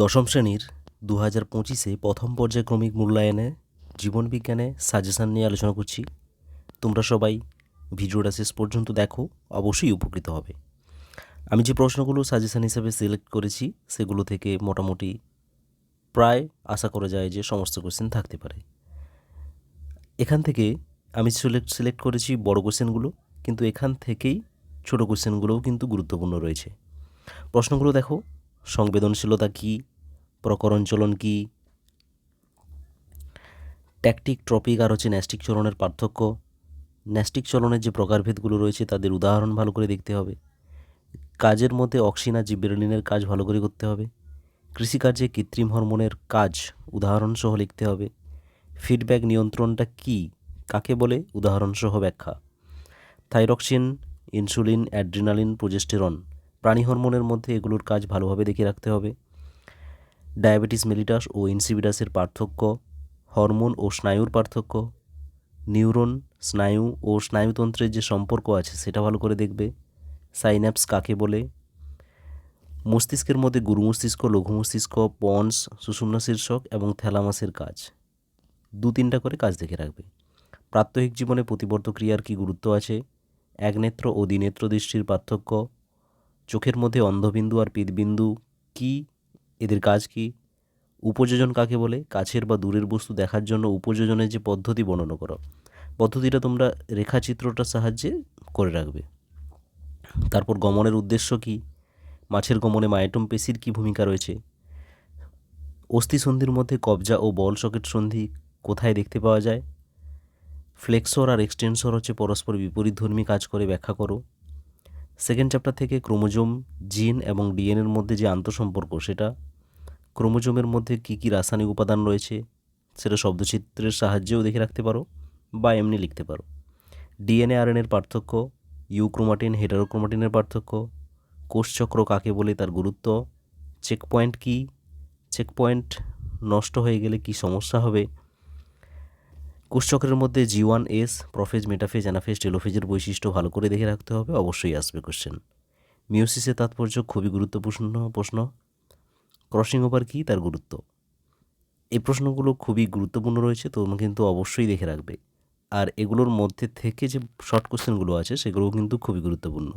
দশম শ্রেণির দু হাজার পঁচিশে প্রথম পর্যায়ক্রমিক মূল্যায়নে জীবনবিজ্ঞানে সাজেশান নিয়ে আলোচনা করছি। তোমরা সবাই ভিডিওটা শেষ পর্যন্ত দেখো, অবশ্যই উপকৃত হবে। আমি যে প্রশ্নগুলো সাজেশান হিসেবে সিলেক্ট করেছি, সেগুলো থেকে মোটামুটি প্রায় আশা করা যায় যে সমস্ত কোশ্চেন থাকতে পারে। এখান থেকে আমি সিলেক্ট সিলেক্ট করেছি বড় কোশ্চেনগুলো কিন্তু এখান থেকেই ছোট কোশ্চেনগুলোও কিন্তু গুরুত্বপূর্ণ রয়েছে। প্রশ্নগুলো দেখো সংবেদনশীলতা কী? প্রকরণ চলন কী? ট্যাকটিক, ট্রপিক আর হচ্ছে ন্যাস্টিক চলনের পার্থক্য। ন্যাস্টিক চলনের যে প্রকারভেদগুলো রয়েছে তাদের উদাহরণ ভালো করে দেখতে হবে। কাজের মধ্যে অক্সিনা জিব্রেলিনের কাজ ভালো করে করতে হবে। কৃষিকার্যে কৃত্রিম হরমোনের কাজ উদাহরণসহ লিখতে হবে। ফিডব্যাক নিয়ন্ত্রণটা কী? কাকে বলে? উদাহরণসহ ব্যাখ্যা। Thyroxine, insulin, adrenaline, progesterone. প্রাণী হরমোনের মধ্যে এগুলোর কাজ ভালোভাবে দেখে রাখতে হবে। ডায়াবেটিস মেলিটাস ও ইনসিবিটাসের পার্থক্য, হরমোন ও স্নায়ুর পার্থক্য, নিউরন, স্নায়ু ও স্নায়ুতন্ত্রের যে সম্পর্ক আছে সেটা ভালো করে দেখবে। সাইন্যাপস কাকে বলে? মস্তিষ্কের মধ্যে গুরু মস্তিষ্ক, লঘু মস্তিষ্ক পন্স সুষুম্না শীর্ষক এবং থ্যালামাসের কাজ। দু তিনটা করে কাজ দেখে রাখবে। প্রাত্যহিক জীবনে প্রতিবর্ত ক্রিয়ার কী গুরুত্ব আছে? একনেত্র ও দ্বিনেত্র দৃষ্টির পার্থক্য চোখের মধ্যে অন্ধবিন্দু আর পিতবিন্দু কি? এদের কাজ কি? উপযোজন কাকে বলে? কাছের বা দূরের বস্তু দেখার জন্য উপযোজনের যে পদ্ধতি বর্ণনা করো। পদ্ধতিটা তোমরা রেখাচিত্রটার সাহায্যে করে রাখবে। তারপর গমনের উদ্দেশ্য কি? মাছের গমনে মায়েটম পেশির কী ভূমিকা রয়েছে? অস্থিসন্ধির মধ্যে কবজা ও বল সকেট সন্ধি কোথায় দেখতে পাওয়া যায়? ফ্লেক্সর আর এক্সটেনসর হচ্ছে পরস্পর বিপরীতধর্মী কাজ করে ব্যাখ্যা করো। সেকেন্ড চ্যাপ্টার থেকে ক্রোমোজোম, জিন এবং ডিএনএর মধ্যে যে আন্তঃসম্পর্ক, সেটা ক্রোমোজোমের মধ্যে কী কী রাসায়নিক উপাদান রয়েছে, সেটা শব্দচিত্রের সাহায্যেও দেখে রাখতে পারো বা এমনি লিখতে পারো। ডিএনএ আরএনএর পার্থক্য, ইউক্রোমাটিন, হেটারোক্রোমাটিনের পার্থক্য কোষচক্র কাকে বলে তার গুরুত্ব চেক পয়েন্ট কী চেক পয়েন্ট নষ্ট হয়ে গেলে কি সমস্যা হবে কোষচক্রের মধ্যে G one S prophase metaphase anaphase টেলোফেজের বৈশিষ্ট্য ভালো করে দেখে রাখতে হবে, অবশ্যই আসবে কোশ্চেন মিওসিসের তাৎপর্য খুবই গুরুত্বপূর্ণ প্রশ্ন। ক্রসিং ওভার কী? তার গুরুত্ব। এই প্রশ্নগুলো খুবই গুরুত্বপূর্ণ রয়েছে তোমরা কিন্তু অবশ্যই দেখে রাখবে। আর এগুলোর মধ্যে থেকে যে শর্ট কোশ্চেনগুলো আছে, সেগুলোও কিন্তু খুবই গুরুত্বপূর্ণ।